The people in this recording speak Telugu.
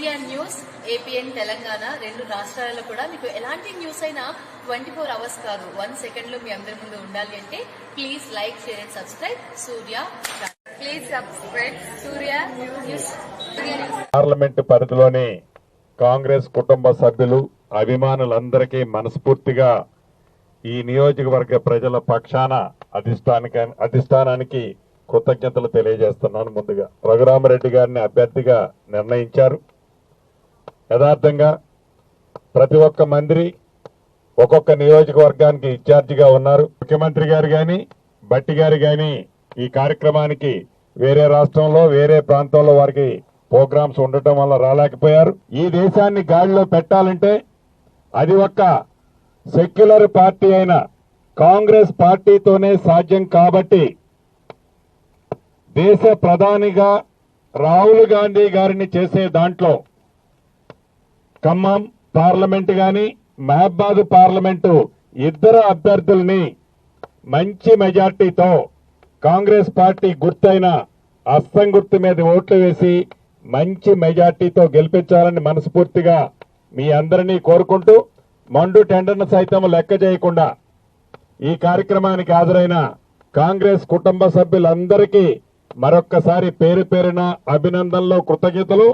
ఏబిఎన్ న్యూస్ ఏపీఎన్ తెలంగాణ రెండు రాష్ట్రాలలో కూడా మీకు ఎలాంటి న్యూస్ అయినా ట్వంటీ ఫోర్ అవర్స్ కాదు. వన్ సెకండ్లో మీ అందరి ముందు ఉండాలి అంటే please like share and subscribe Surya please subscribe Surya news parliament పరిధిలోని కాంగ్రెస్ కుటుంబ సభ్యులు అభిమానులందరికీ మనస్ఫూర్తిగా ఈ నియోజకవర్గ ప్రజల పక్షాన అధిష్టానికి అధిష్టానానికి కృతజ్ఞతలు తెలియజేస్తున్నాను ముందుగా. రఘురామరెడ్డి గారిని అభ్యర్థిగా నిర్ణయించారు. యథార్థంగా ప్రతి ఒక్క మంత్రి ఒక్కొక్క నియోజకవర్గానికి ఇన్ఛార్జిగా ఉన్నారు. ముఖ్యమంత్రి గారు కానీ బట్టి గారు కానీ ఈ కార్యక్రమానికి వేరే రాష్ట్రంలో వేరే ప్రాంతంలో వారికి ప్రోగ్రామ్స్ ఉండటం వల్ల రాలేకపోయారు. ఈ దేశాన్ని గాడిలో పెట్టాలంటే అది ఒక్క సెక్యులర్ పార్టీ అయిన కాంగ్రెస్ పార్టీతోనే సాధ్యం కాబట్టి దేశ ప్రధానిగా రాహుల్ గాంధీ గారిని చేసే దాంట్లో ఖమ్మం పార్లమెంట్ కానీ మహబాద్ పార్లమెంటు ఇద్దరు అభ్యర్థుల్ని మంచి మెజార్టీతో కాంగ్రెస్ పార్టీ గుర్తైన అస్సం గుర్తు మీద ఓట్లు వేసి మంచి మెజార్టీతో గెలిపించాలని మనస్ఫూర్తిగా మీ అందరినీ కోరుకుంటూ మండు టెండర్ను సైతం లెక్క చేయకుండా ఈ కార్యక్రమానికి హాజరైన కాంగ్రెస్ కుటుంబ సభ్యులందరికీ మరొక్కసారి పేరు పేరున అభినందనలు కృతజ్ఞతలు.